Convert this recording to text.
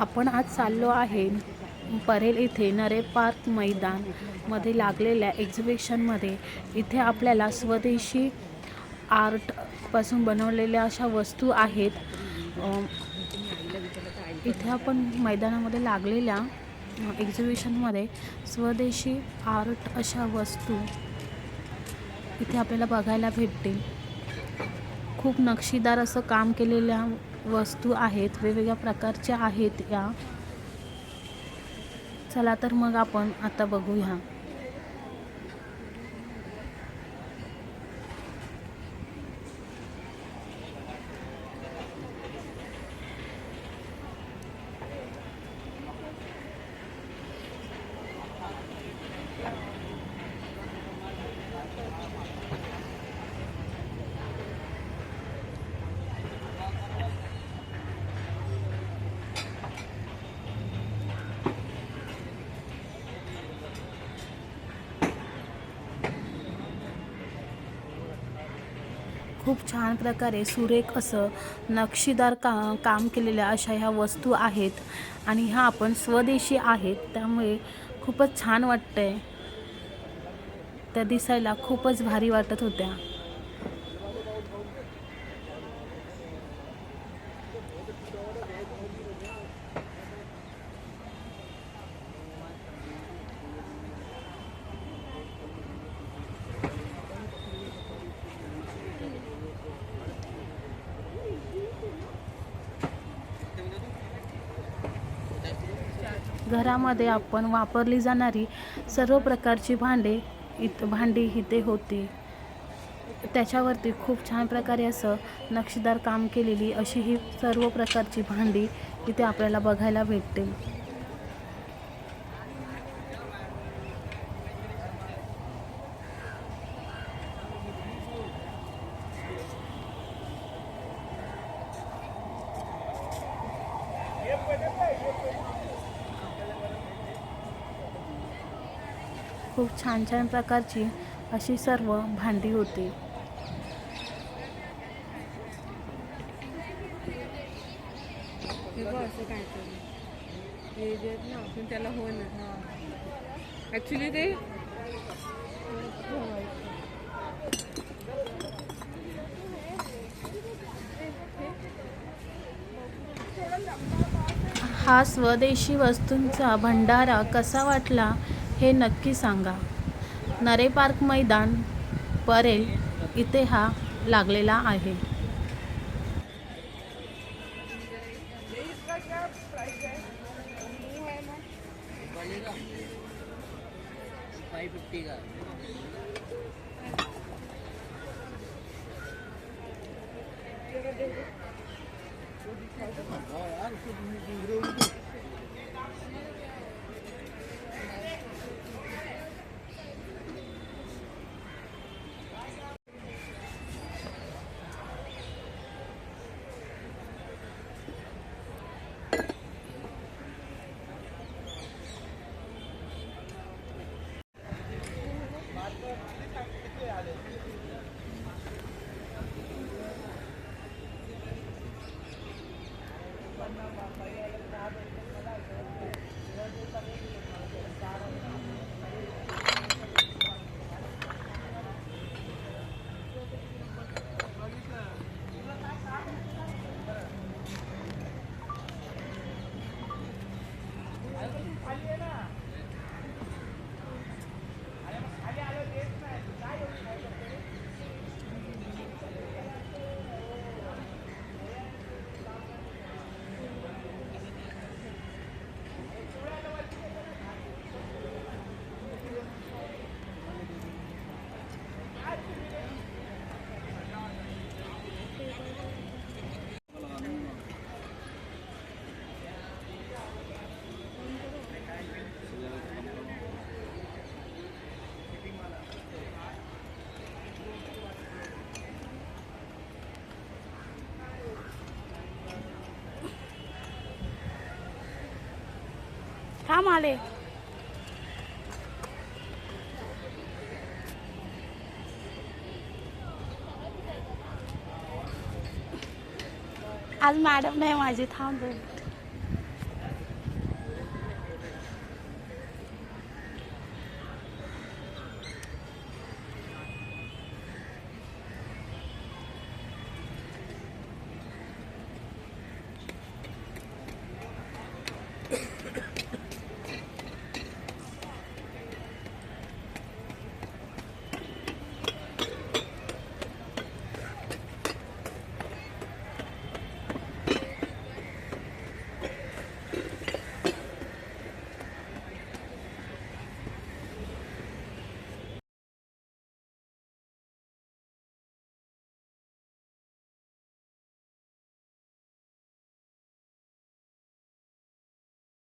आपण आज चाललो आहे परेल इथे नरे पार्क मैदानमध्ये लागलेल्या एक्झिबिशनमध्ये इथे आपल्याला स्वदेशी आर्टपासून बनवलेल्या अशा वस्तू आहेत. इथे आपण मैदानामध्ये लागलेल्या एक्झिबिशनमध्ये स्वदेशी आर्ट अशा वस्तू इथे आपल्याला बघायला भेटतील. खूप नक्षीदार असं काम केलेल्या वस्तू आहेत वेगवेगळ्या प्रकारच्या आहेत या. चला तर मग आपण आता बघूया. खूप छान प्रकारे सुरेख असं नक्षीदार का काम केलेल्या अशा ह्या वस्तू आहेत आणि ह्या आपण स्वदेशी आहेत त्यामुळे खूपच छान वाटतंय. त्या दिसायला खूपच भारी वाटत होत्या. घरामध्ये आपण वापरली जाणारी सर्व प्रकारची भांडे इत भांडी इथे होती. त्याच्यावरती खूप छान प्रकारे असं नक्षीदार काम केलेली अशी ही सर्व प्रकारची भांडी इथे आपल्याला बघायला भेटतील खूप छान छान प्रकारची अशी सर्व भांडी होती. हे असं काहीतरी. हे जे आहेत ना आपण त्याला हो ना. ॲक्च्युली ते हा स्वदेशी वस्तूंचा भंडारा कसा वाटला? हे नक्की सांगा. नरे पार्क मैदान परेल इथे हा लागलेला आहे. started. थांब आज मॅडम नाही माझी थांब